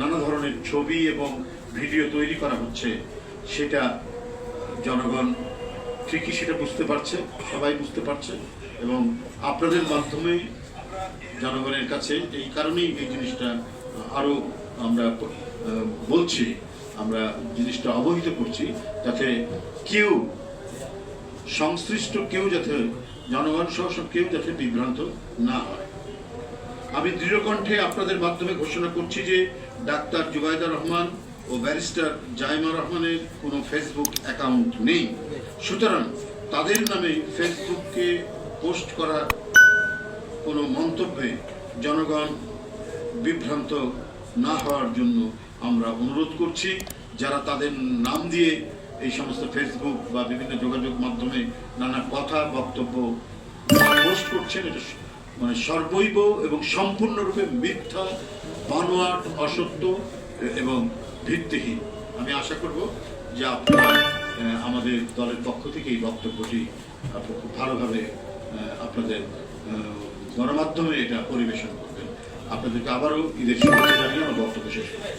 নানা ধরনের ছবি এবং ভিডিও তৈরি করা হচ্ছে, সেটা জনগণ ঠিকই সেটা বুঝতে পারছে, সবাই বুঝতে পারছে, এবং আপনাদের মাধ্যমে জনগণের কাছে এই কারণেই এই জিনিসটা আরও আমরা বলছি, আমরা জিনিসটা অবহিত করছি, যাতে কেউ সংশ্লিষ্ট কেউ যাতে জনগণ সহ কেউ যাতে বিভ্রান্ত না হয়। আমি দৃঢ়কণ্ঠে আপনাদের মাধ্যমে ঘোষণা করছি যে ডাক্তার জুবাইদা রহমান ও ব্যারিস্টার জাইমা রহমানের কোনো ফেসবুক অ্যাকাউন্ট নেই। সুতরাং তাদের নামে ফেসবুককে পোস্ট করা কোনো মন্তব্যে জনগণ বিভ্রান্ত না হওয়ার জন্য আমরা অনুরোধ করছি, যারা তাদের নাম দিয়ে এই সমস্ত ফেসবুক বা বিভিন্ন যোগাযোগ মাধ্যমে নানা কথা, বক্তব্য পোস্ট করছেন, এটা মানে সর্বৈব এবং সম্পূর্ণরূপে মিথ্যা, বানোয়াট, অসত্য এবং ভিত্তিহীন। আমি আশা করব যে আপনারা আমাদের দলের পক্ষ থেকে এই বক্তব্যটি খুব ভালোভাবে আপনাদের গণমাধ্যমে এটা পরিবেশন করবেন। আপনাদেরকে আবারও ঈদের শুভেচ্ছা জানিয়ে আমার বক্তব্য শেষ করছি।